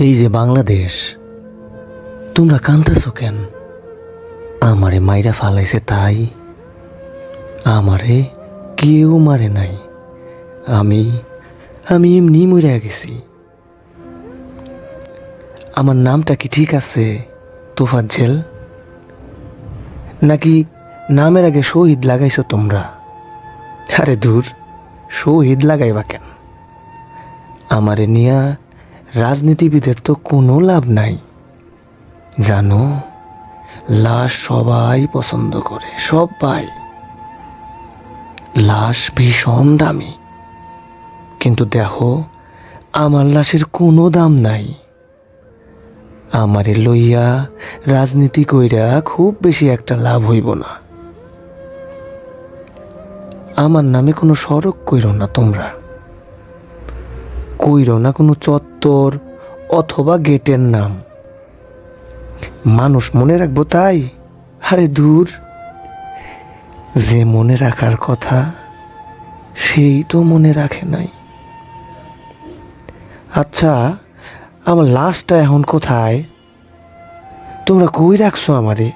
এই যে বাংলাদেশ, তোমরা কান্দাছ কেন? আমারে মাইরা ফালাইছে তাই। আমারে কেউ মারে নাই। আমি আমি এমনি মরে গেছি। আমার নামটা কি ঠিক আছে, তোফাজ্জেল? নাকি নামের আগে শহীদ লাগাইছো তোমরা? আরে দূর, শহীদ লাগাইবা কেন? আমারে নিয়া রাজনীতিবিদের তো কোনো লাভ নাই। জানো, লাশ সবাই পছন্দ করে, সবাই। লাশ ভীষণ দামি। কিন্তু দেখো আমার লাশের কোনো দাম নাই। আমারে লইয়া রাজনীতি কইরা খুব বেশি একটা লাভ হইব না। আমার নামে কোনো সড়ক কইরো না তোমরা। কইরো না কোনো চত্বর অথবা গেটের নাম। মানুষ মনে রাখব তাই? আরে দূর। যে মনে রাখার কথা, সেই তো মনে রাখে নাই। আচ্ছা আমার লাশটা এখন কোথায়? তোমরা কই রাখছো আমারে?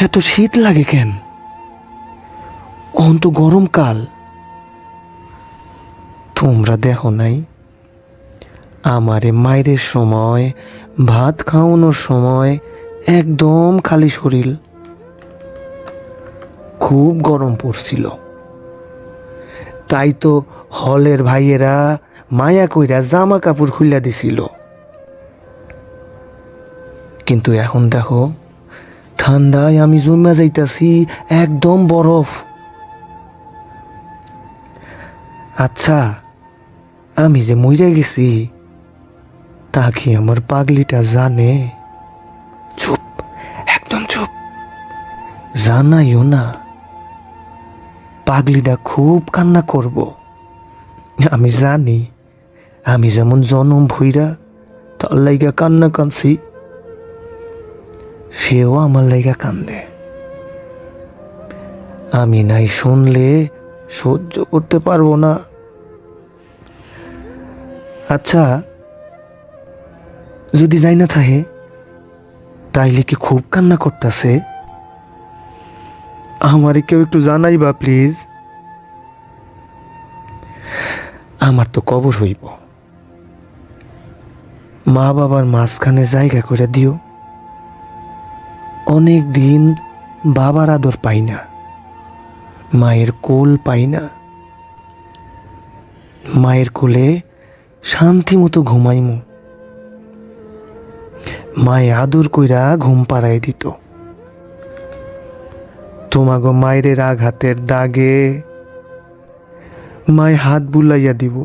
এত শীত লাগে কেন? অন তো গরমকাল। তোমরা দেখো নাই। আমারে মায়ের সময়, ভাত খাওয়ানোর সময় একদম খালি শরীর। খুব গরম পড়ছিল। তাই তো হলের ভাইয়েরা মায়া কইরা জামা কাপড় খুইলা দিছিল। কিন্তু এখন দেখো, ঠান্ডায় আমি জমা যাইতাছি একদম বরফ। আচ্ছা আমি যে মইরা গেছি, তা কি আমার পাগলিটা জানে? চুপ, একদম চুপ। জানাইও না। পাগলিটা খুব কান্না করব। আমি জানি, আমি যেমন জনম ভইরা, তার লাইগা কান্না কানছি সেও আমার লাইগা কান্দে। আমি নাই শুনলে সহ্য করতে পারব না। আচ্ছা যদি যাই না থাহে তাইলে কি খুব কান্না করতেছে? আমারে কেউ একটু জানাইবা, প্লিজ। আমার তো কবর হইব। মা বাবার মাঝখানে জায়গা করে দিও। অনেক দিন বাবার আদর পাই না। মায়ের কোল পাই না। মায়ের কোলে শান্তি মতো ঘুমাইমু। মায়ে আদর কইরা ঘুম পাড়াই দিত। তোমাগো মায়ের আঘাতের দাগে মায় হাত বুলাইয়া দিব।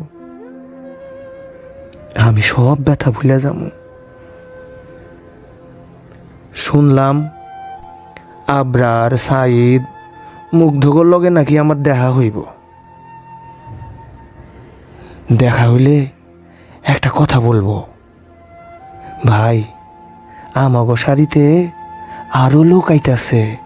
আমি সব ব্যথা ভুলে যাব শুনলাম আবরার সাইদ মুগ্ধকর লগে নাকি আমার দেখা হইব। দেখা হইলে একটা কথা বলব। ভাই আমাগো শাড়িতে আরও লোক আইতাছে।